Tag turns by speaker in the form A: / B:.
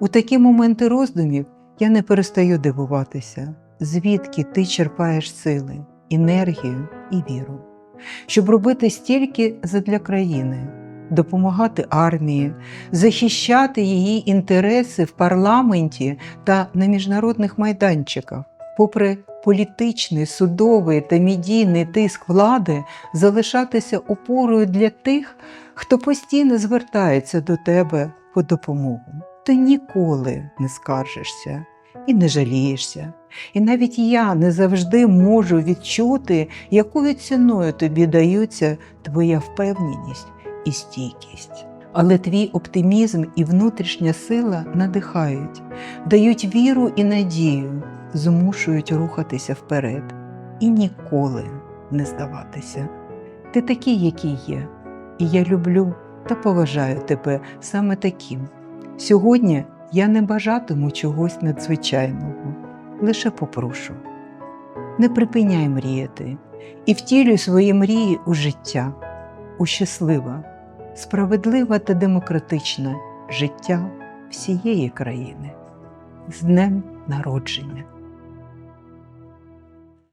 A: У такі моменти роздумів я не перестаю дивуватися, звідки ти черпаєш сили, енергію і віру, щоб робити стільки задля країни, допомагати армії, захищати її інтереси в парламенті та на міжнародних майданчиках, попри політичний, судовий та медійний тиск влади, залишатися опорою для тих, хто постійно звертається до тебе по допомогу. Ти ніколи не скаржишся і не жалієшся. І навіть я не завжди можу відчути, якою ціною тобі даються твоя впевненість і стійкість. Але твій оптимізм і внутрішня сила надихають, дають віру і надію, змушують рухатися вперед і ніколи не здаватися. Ти такий, який є, і я люблю та поважаю тебе саме таким. Сьогодні я не бажатиму чогось надзвичайного, лише попрошу. Не припиняй мріяти і втілюй свої мрії у життя, у щасливе, справедливе та демократичне життя всієї країни з днем народження.